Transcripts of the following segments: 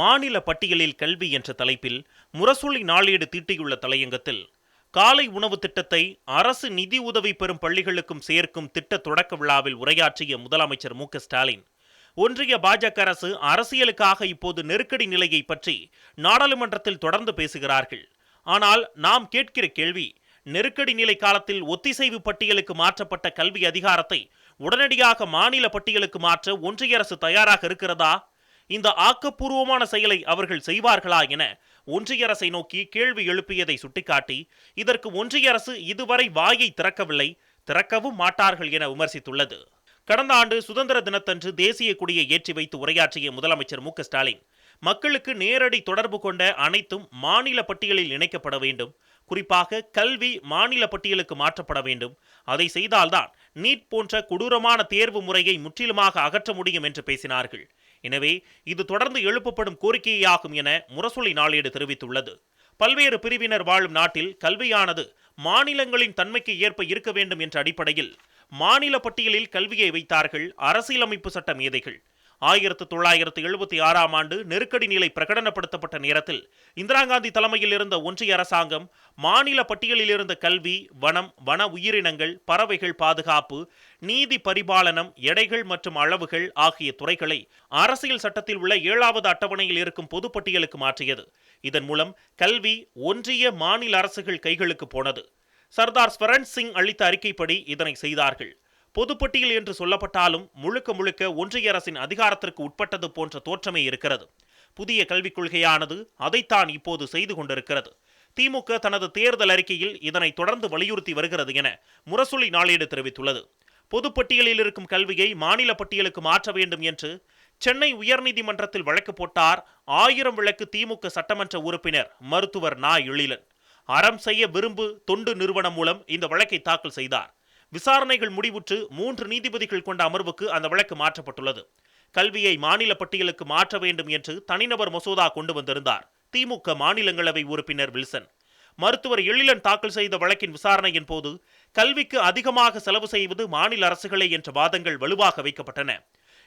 மாநில பட்டியலில் கல்வி என்ற தலைப்பில் முரசொலி நாளேடு தீட்டியுள்ள தலையங்கத்தில் காலை உணவு திட்டத்தை அரசு நிதி உதவி பெறும் பள்ளிகளுக்கும் சேர்க்கும் திட்ட தொடக்க விழாவில் உரையாற்றிய முதலமைச்சர் மு ஸ்டாலின் ஒன்றிய பாஜக அரசு அரசியலுக்காக இப்போது நெருக்கடி நிலையை பற்றி நாடாளுமன்றத்தில் தொடர்ந்து பேசுகிறார்கள். ஆனால் நாம் கேட்கிற கேள்வி நெருக்கடி நிலை காலத்தில் ஒத்திசைவு பட்டியலுக்கு மாற்றப்பட்ட கல்வி அதிகாரத்தை உடனடியாக மாநில பட்டியலுக்கு மாற்ற ஒன்றிய அரசு தயாராக இருக்கிறதா? இந்த ஆக்கப்பூர்வமான செயலை அவர்கள் செய்வார்களா என ஒன்றிய அரசை நோக்கி கேள்வி எழுப்பியதை சுட்டிக்காட்டி இதற்கு ஒன்றிய அரசு இதுவரை வாயை திறக்கவில்லை திறக்கவும் மாட்டார்கள் என விமர்சித்துள்ளது. கடந்த ஆண்டு சுதந்திர தினத்தன்று தேசிய கொடியை ஏற்றி வைத்து உரையாற்றிய முதலமைச்சர் மு ஸ்டாலின் மக்களுக்கு நேரடி தொடர்பு கொண்ட அனைத்தும் மாநில பட்டியலில் இணைக்கப்பட வேண்டும் குறிப்பாக கல்வி மாநில பட்டியலுக்கு மாற்றப்பட வேண்டும். அதை செய்தால்தான் நீட் போன்ற கொடூரமான தேர்வு முறையை முற்றிலுமாக அகற்ற முடியும் என்று பேசினார்கள். எனவே இது தொடர்ந்து எழுப்பப்படும் கோரிக்கையாகும் என முரசொலி நாளேடு தெரிவித்துள்ளது. பல்வேறு பிரிவினர் வாழும் நாட்டில் கல்வியானது மாநிலங்களின் தன்மைக்கு ஏற்ப இருக்க வேண்டும் என்ற அடிப்படையில் மாநில பட்டியலில் கல்வியை வைத்தார்கள் அரசியலமைப்பு சட்ட மேதைகள். ஆயிரத்து தொள்ளாயிரத்து எழுபத்தி ஆறாம் ஆண்டு நெருக்கடி நிலை பிரகடனப்படுத்தப்பட்ட நேரத்தில் இந்திரா காந்தி தலைமையில் இருந்த ஒன்றிய அரசாங்கம் மாநில பட்டியலில் இருந்த கல்வி வனம் வன உயிரினங்கள் பறவைகள் பாதுகாப்பு நீதி பரிபாலனம் எடைகள் மற்றும் அளவுகள் ஆகிய துறைகளை அரசியல் சட்டத்தில் உள்ள ஏழாவது அட்டவணையில் இருக்கும் பொதுப்பட்டியலுக்கு மாற்றியது. இதன் மூலம் கல்வி ஒன்றிய மாநில அரசுகள் கைகளுக்கு போனது. சர்தார் ஸ்வரன் சிங் அளித்த அறிக்கைப்படி இதனை செய்தார்கள். பொதுப்பட்டியல் என்று சொல்லப்பட்டாலும் முழுக்க முழுக்க ஒன்றிய அரசின் அதிகாரத்திற்கு உட்பட்டது போன்ற தோற்றமே இருக்கிறது. புதிய கல்விக் கொள்கையானது அதைத்தான் இப்போது செய்து கொண்டிருக்கிறது. திமுக தனது தேர்தல் அறிக்கையில் இதனை தொடர்ந்து வலியுறுத்தி வருகிறது என முரசொலி நாளேடு தெரிவித்துள்ளது. பொதுப்பட்டியலில் இருக்கும் கல்வியை மாநில பட்டியலுக்கு மாற்ற வேண்டும் என்று சென்னை உயர்நீதிமன்றத்தில் வழக்கு போட்டார் ஆயிரம் விளக்கு திமுக சட்டமன்ற உறுப்பினர் மருத்துவர் நா எழிலன். அறம் செய்ய விரும்பு தொண்டு நிறுவனம் மூலம் இந்த வழக்கை தாக்கல் செய்தார். விசாரணைகள் முடிவுற்று மூன்று நீதிபதிகள் கொண்ட அமர்வுக்கு அந்த வழக்கு மாற்றப்பட்டுள்ளது. கல்வியை மாநில பட்டியலுக்கு மாற்ற வேண்டும் என்று தனிநபர் மசோதா கொண்டு வந்திருந்தார். திமுக மாநிலங்களவை உறுப்பினர் வில்சன். மருத்துவர் எழிலன் தாக்கல் செய்த வழக்கின் விசாரணையின் போது கல்விக்கு அதிகமாக செலவு செய்வது மாநில அரசுகளே என்ற வாதங்கள் வலுவாக வைக்கப்பட்டன.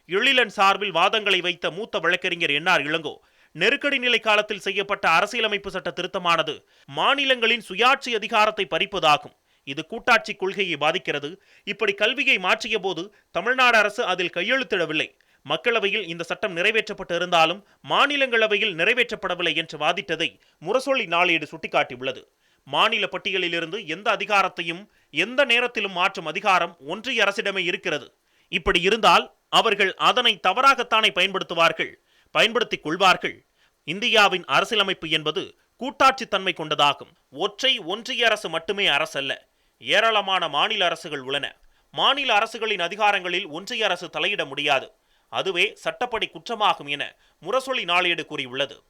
எழிலன் சார்பில் வாதங்களை வைத்த மூத்த வழக்கறிஞர் என்ஆர் இளங்கோ நெருக்கடி நிலை காலத்தில் செய்யப்பட்ட அரசியலமைப்பு சட்ட திருத்தமானது மாநிலங்களின் சுயாட்சி அதிகாரத்தை பறிப்பதாகும். இது கூட்டாட்சி கொள்கையை பாதிக்கிறது. இப்படி கல்வியை மாற்றிய போது தமிழ்நாடு அரசு அதில் கையெழுத்திடவில்லை. மக்களவையில் இந்த சட்டம் நிறைவேற்றப்பட்டு இருந்தாலும் மாநிலங்களவையில் நிறைவேற்றப்படவில்லை என்று வாதிட்டதை முரசொலி நாளேடு சுட்டிக்காட்டியுள்ளது. மாநில பட்டியலிலிருந்து எந்த அதிகாரத்தையும் எந்த நேரத்திலும் மாற்றும் அதிகாரம் ஒன்றிய அரசிடமே இருக்கிறது. இப்படி இருந்தால் அவர்கள் அதனை தவறாகத்தானே பயன்படுத்துவார்கள் பயன்படுத்திக் கொள்வார்கள். இந்தியாவின் அரசியலமைப்பு என்பது கூட்டாட்சி தன்மை கொண்டதாகும். ஒற்றை ஒன்றிய அரசு மட்டுமே அரசல்ல. ஏராளமான மாநில அரசுகள் உள்ளன. மாநில அரசுகளின் அதிகாரங்களில் ஒன்றிய அரசு தலையிட முடியாது. அதுவே சட்டப்படி குற்றமாகும் என முரசொலி நாளேடு கூறியுள்ளது.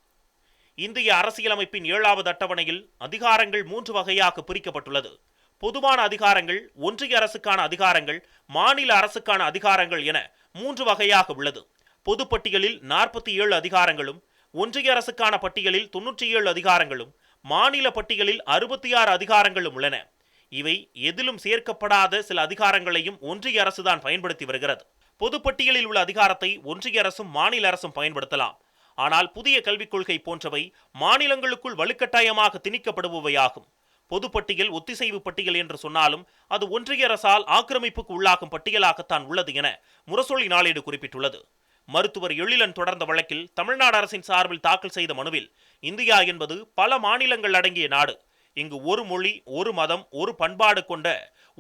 இந்திய அரசியலமைப்பின் ஏழாவது அட்டவணையில் அதிகாரங்கள் மூன்று வகையாக பிரிக்கப்பட்டுள்ளது. பொதுவான அதிகாரங்கள் ஒன்றிய அரசுக்கான அதிகாரங்கள் மாநில அரசுக்கான அதிகாரங்கள் என மூன்று வகையாக உள்ளது. பொதுப்பட்டியலில் நாற்பத்தி ஏழு அதிகாரங்களும் ஒன்றிய அரசுக்கான பட்டியலில் தொன்னூற்றி ஏழு அதிகாரங்களும் மாநில பட்டியலில் அறுபத்தி ஆறு அதிகாரங்களும் உள்ளன. இவை எதிலும் சேர்க்கப்படாத சில அதிகாரங்களையும் ஒன்றிய அரசுதான் பயன்படுத்தி வருகிறது. பொதுப்பட்டியலில் உள்ள அதிகாரத்தை ஒன்றிய அரசும் மாநில அரசும் பயன்படுத்தலாம். ஆனால் புதிய கல்விக் கொள்கை போன்றவை மாநிலங்களுக்குள் வலுக்கட்டாயமாக திணிக்கப்படுபவையாகும். பொதுப்பட்டியல் ஒத்திசைவு பட்டியல் என்று சொன்னாலும் அது ஒன்றிய அரசால் ஆக்கிரமிப்புக்கு உள்ளாகும் பட்டியலாகத்தான் உள்ளது என முரசொலி நாளேடு குறிப்பிட்டுள்ளது. மருத்துவர் எழிலன் தொடர்ந்த வழக்கில் தமிழ்நாடு அரசின் சார்பில் தாக்கல் செய்த மனுவில் இந்தியா என்பது பல மாநிலங்கள் அடங்கிய நாடு. இங்கு ஒரு மொழி ஒரு மதம் ஒரு பண்பாடு கொண்ட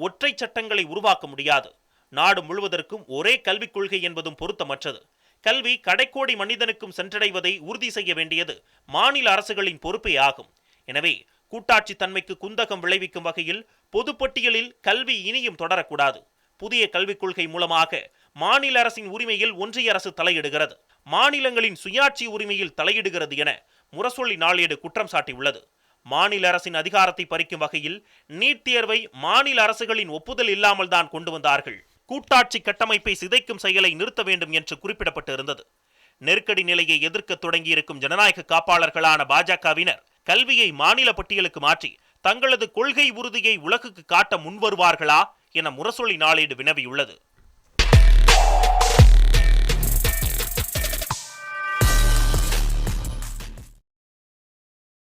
ஒற்றை சட்டங்களை உருவாக்க முடியாது. நாடு முழுவதற்கும் ஒரே கல்விக் கொள்கை என்பதும் பொருத்தமற்றது. கல்வி கடைக்கோடி மனிதனுக்கும் சென்றடைவதை உறுதி செய்ய வேண்டியது மாநில அரசுகளின் பொறுப்பே ஆகும். எனவே கூட்டாட்சி தன்மைக்கு குந்தகம் விளைவிக்கும் வகையில் பொதுப்பட்டியலில் கல்வி இனியும் தொடரக்கூடாது. புதிய கல்விக் கொள்கை மூலமாக மாநில அரசின் உரிமையில் ஒன்றிய அரசு தலையிடுகிறது. மாநிலங்களின் சுயாட்சி உரிமையில் தலையிடுகிறது என முரசொலி நாளேடு குற்றம் சாட்டியுள்ளது. மாநில அரசின் அதிகாரத்தை பறிக்கும் வகையில் நீட் தேர்வை மாநில அரசுகளின் ஒப்புதல் இல்லாமல் தான் கொண்டு வந்தார்கள். கூட்டாட்சி கட்டமைப்பை சிதைக்கும் செயலை நிறுத்த வேண்டும் என்று குறிப்பிடப்பட்டு இருந்தது நெருக்கடி நிலையை எதிர்க்க தொடங்கியிருக்கும் ஜனநாயக காப்பாளர்களான பாஜகவினர் கல்வியை மாநில பட்டியலுக்கு மாற்றி தங்களது கொள்கை உறுதியை உலகுக்கு காட்ட முன்வருவார்களா என முரசொலி நாளேடு வினவியுள்ளது.